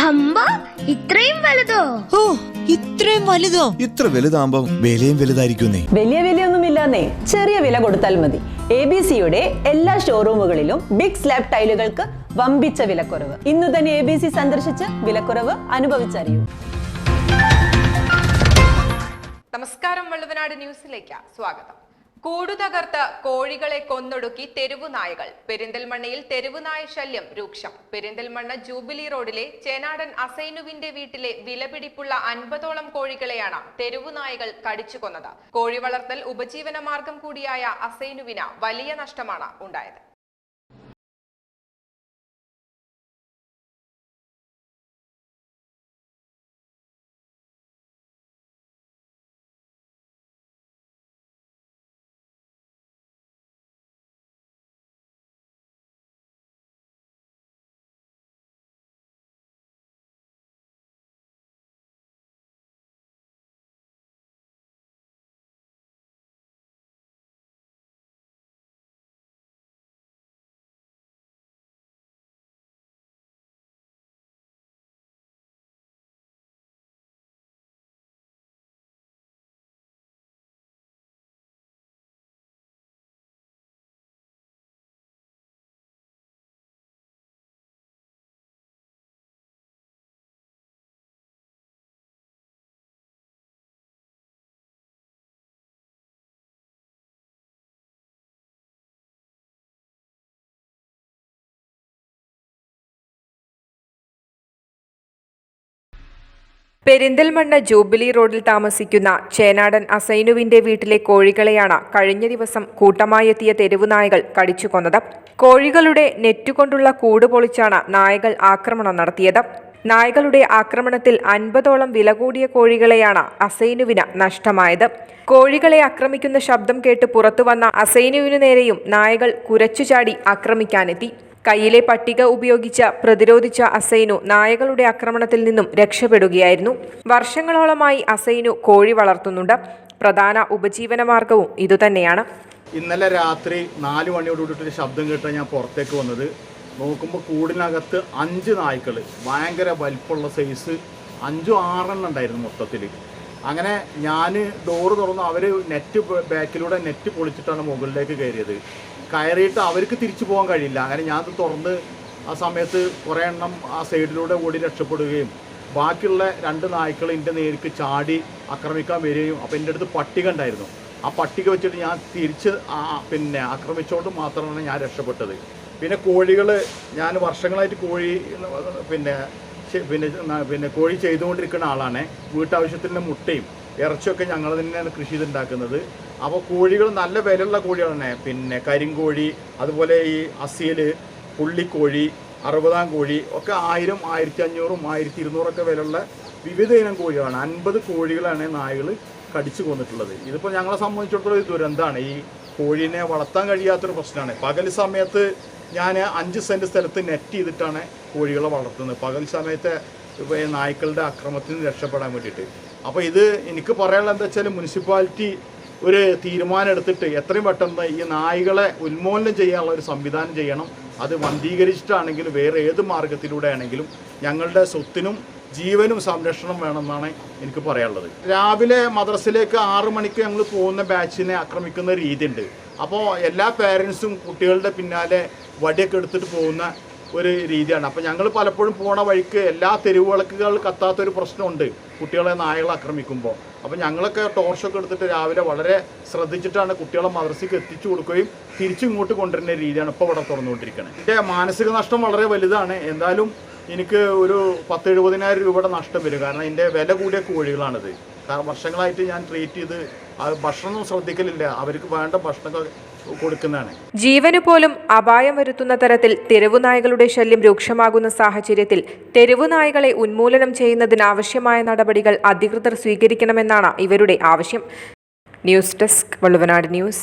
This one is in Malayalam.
അമ്പ ഇത്രയും വലുതോ? ഓ ഇത്രയും വലുതോ? ഇത്ര വലുതാകുമ്പോ വിലയും വലുതായിരിക്കുന്നേ വലിയ വിലയൊന്നുമില്ലാന്നേ. ചെറിയ വില കൊടുത്താൽ മതി. എ ബി സിയുടെ എല്ലാ ഷോറൂമുകളിലും ബിഗ് സ്ലാബ് ടൈലുകൾക്ക് വമ്പിച്ച വിലക്കുറവ്. ഇന്ന് തന്നെ എ ബി സി സന്ദർശിച്ച് വിലക്കുറവ് അനുഭവിച്ചറിയൂ. നമസ്കാരം വള്ളുവനാട് ന്യൂസിലേക്ക് സ്വാഗതം. കൂടു തകർത്ത് കോഴികളെ കൊന്നൊടുക്കി തെരുവുനായകൾ പെരിന്തൽമണ്ണയിൽ തെരുവുനായ ശല്യം രൂക്ഷം. പെരിന്തൽമണ്ണ ജൂബിലി റോഡിലെ ചേനാടൻ അസൈനുവിന്റെ വീട്ടിലെ വിലപിടിപ്പുള്ള അൻപതോളം കോഴികളെയാണ് തെരുവുനായകൾ കടിച്ചു കൊന്നത്. കോഴി വളർത്തൽ ഉപജീവന മാർഗം കൂടിയായ അസൈനുവിന് വലിയ നഷ്ടമാണ് ഉണ്ടായത്. പെരിന്തൽമണ്ണ ജൂബിലി റോഡിൽ താമസിക്കുന്ന ചേനാടൻ അസൈനുവിന്റെ വീട്ടിലെ കോഴികളെയാണ് കഴിഞ്ഞ ദിവസം കൂട്ടമായെത്തിയ തെരുവു നായകൾ കടിച്ചു കൊന്നത്. കോഴികളുടെ നെറ്റുകൊണ്ടുള്ള കൂട് പൊളിച്ചാണ് നായകൾ ആക്രമണം നടത്തിയത്. നായകളുടെ ആക്രമണത്തിൽ അൻപതോളം വില കൂടിയ കോഴികളെയാണ് അസൈനുവിന് നഷ്ടമായത്. കോഴികളെ ആക്രമിക്കുന്ന ശബ്ദം കേട്ട് പുറത്തുവന്ന അസൈനുവിനു നേരെയും നായകൾ കുരച്ചുചാടി ആക്രമിക്കാനെത്തി. കയ്യിലെ പട്ടിക ഉപയോഗിച്ച് പ്രതിരോധിച്ച അസൈനു നായകളുടെ ആക്രമണത്തിൽ നിന്നും രക്ഷപ്പെടുകയായിരുന്നു. വർഷങ്ങളോളമായി അസൈനു കോഴി വളർത്തുന്നുണ്ട്. പ്രധാന ഉപജീവന മാർഗവും ഇതുതന്നെയാണ്. ഇന്നലെ രാത്രി നാല് മണിയോട് കൂടിയിട്ടൊരു ശബ്ദം കേട്ടാൽ ഞാൻ പുറത്തേക്ക് വന്നത്. നോക്കുമ്പോൾ കൂടിനകത്ത് അഞ്ച് നായ്ക്കൾ ഭയങ്കര വലിപ്പമുള്ള സൈസ് അഞ്ചും ആറെണ്ണം ഉണ്ടായിരുന്നു മൊത്തത്തിൽ അങ്ങനെ ഞാൻ ഡോറ് തുറന്ന് അവർ നെറ്റ് ബാക്കിലൂടെ നെറ്റ് പൊളിച്ചിട്ടാണ് മുകളിലേക്ക് കയറിയത്. കയറിയിട്ട് അവർക്ക് തിരിച്ചു പോകാൻ കഴിയില്ല. അങ്ങനെ ഞാൻ തുറന്ന് ആ സമയത്ത് കുറേ എണ്ണം ആ സൈഡിലൂടെ ഓടി രക്ഷപ്പെടുകയും ബാക്കിയുള്ള രണ്ട് നായ്ക്കൾ എന്റെ നേരിക്ക് ചാടി ആക്രമിക്കാൻ വരികയും അപ്പോൾ എന്റെ അടുത്ത് പട്ടിക ഉണ്ടായിരുന്നു. ആ പട്ടിക വെച്ചിട്ട് ഞാൻ തിരിച്ച് ആ- പിന്നെ ആക്രമിച്ചുകൊണ്ട് മാത്രമാണ് ഞാൻ രക്ഷപ്പെട്ടത്. പിന്നെ കോഴികൾ ഞാൻ വർഷങ്ങളായിട്ട് കോഴി പിന്നെ പിന്നെ പിന്നെ കോഴി ചെയ്തുകൊണ്ടിരിക്കുന്ന ആളാണ്. വീട്ടാവശ്യത്തിന്റെ മുട്ടയും ഇറച്ചിയൊക്കെ ഞങ്ങൾ തന്നെയാണ് കൃഷി ചെയ്തുണ്ടാക്കുന്നത്. അപ്പോൾ കോഴികൾ നല്ല വിലയുള്ള കോഴികളാണ് പിന്നെ കരിങ്കോഴി അതുപോലെ ഈ അസീൽ പുള്ളിക്കോഴി അറുപതാം കോഴി ഒക്കെ ആയിരം ആയിരത്തി അഞ്ഞൂറും ആയിരത്തി ഇരുന്നൂറൊക്കെ വിലയുള്ള വിവിധ ഇനം കോഴികളാണ്. അൻപത് കോഴികളാണ് നായകൾ കടിച്ചു കൊന്നിട്ടുള്ളത്. ഇതിപ്പോൾ ഞങ്ങളെ സംബന്ധിച്ചിടത്തോളം ഒരു ദുരന്തമാണ് ഈ കോഴീനെ വളർത്താൻ കഴിയാത്തൊരു പ്രശ്നമാണ്. പകൽ സമയത്ത് ഞാൻ അഞ്ച് സെന്റ് സ്ഥലത്ത് നെറ്റ് ചെയ്തിട്ടാണ് കോഴികളെ വളർത്തുന്നത്. പകൽ സമയത്തെ നായ്ക്കളുടെ അക്രമത്തിൽ നിന്ന് രക്ഷപ്പെടാൻ വേണ്ടിയിട്ട്. അപ്പോൾ ഇത് എനിക്ക് പറയാനുള്ളത് എന്താ വെച്ചാൽ മുനിസിപ്പാലിറ്റി ഒരു തീരുമാനം എടുത്തിട്ട് എത്രയും പെട്ടെന്ന് ഈ നായികളെ ഉന്മൂലനം ചെയ്യാനുള്ള ഒരു സംവിധാനം ചെയ്യണം. അത് വന്ധീകരിച്ചിട്ടാണെങ്കിലും വേറെ ഏത് മാർഗത്തിലൂടെ ആണെങ്കിലും ഞങ്ങളുടെ സ്വത്തിനും ജീവനും സംരക്ഷണം വേണമെന്നാണ് എനിക്ക് പറയാനുള്ളത്. രാവിലെ മദ്രസയിലേക്ക് ആറു മണിക്ക് ഞങ്ങൾ പോകുന്ന ബാച്ചിനെ ആക്രമിക്കുന്ന രീതിയുണ്ട്. അപ്പോൾ എല്ലാ പേരൻസും കുട്ടികളുടെ പിന്നാലെ വടിയൊക്കെ എടുത്തിട്ട് പോകുന്ന ഒരു രീതിയാണ്. അപ്പോൾ ഞങ്ങൾ പലപ്പോഴും പോണ വഴിക്ക് എല്ലാ തെരുവിളക്കുകൾ കത്താത്തൊരു പ്രശ്നമുണ്ട്. കുട്ടികളെ നായകൾ ആക്രമിക്കുമ്പോൾ അപ്പോൾ ഞങ്ങളൊക്കെ ടോർച്ചൊക്കെ എടുത്തിട്ട് രാവിലെ വളരെ ശ്രദ്ധിച്ചിട്ടാണ് കുട്ടികളെ മദ്രസയ്ക്ക് എത്തിച്ചു കൊടുക്കുകയും തിരിച്ചിങ്ങോട്ട് കൊണ്ടുവരുന്ന രീതിയാണ് ഇപ്പോൾ ഇവിടെ തുറന്നുകൊണ്ടിരിക്കുന്നത് എന്റെ മാനസിക നഷ്ടം വളരെ വലുതാണ്. എന്തായാലും എനിക്ക് ഒരു പത്ത് എഴുപതിനായിരം രൂപയുടെ നഷ്ടം വരും. കാരണം എന്റെ വില കൂടിയ കോഴികളാണിത്. കാരണം വർഷങ്ങളായിട്ട് ഞാൻ ട്രീറ്റ് ചെയ്ത് ഭക്ഷണമൊന്നും ശ്രദ്ധിക്കലില്ല. അവർക്ക് വേണ്ട ഭക്ഷണമൊക്കെ കൊടുക്കുന്നതാണ്. ജീവന് പോലും അപായം വരുത്തുന്ന തരത്തിൽ തെരുവുനായകളുടെ ശല്യം രൂക്ഷമാകുന്ന സാഹചര്യത്തിൽ തെരുവുനായകളെ ഉന്മൂലനം ചെയ്യുന്നതിനാവശ്യമായ നടപടികൾ അധികൃതർ സ്വീകരിക്കണമെന്നാണ് ഇവരുടെ ആവശ്യം. News desk Valluvanad news.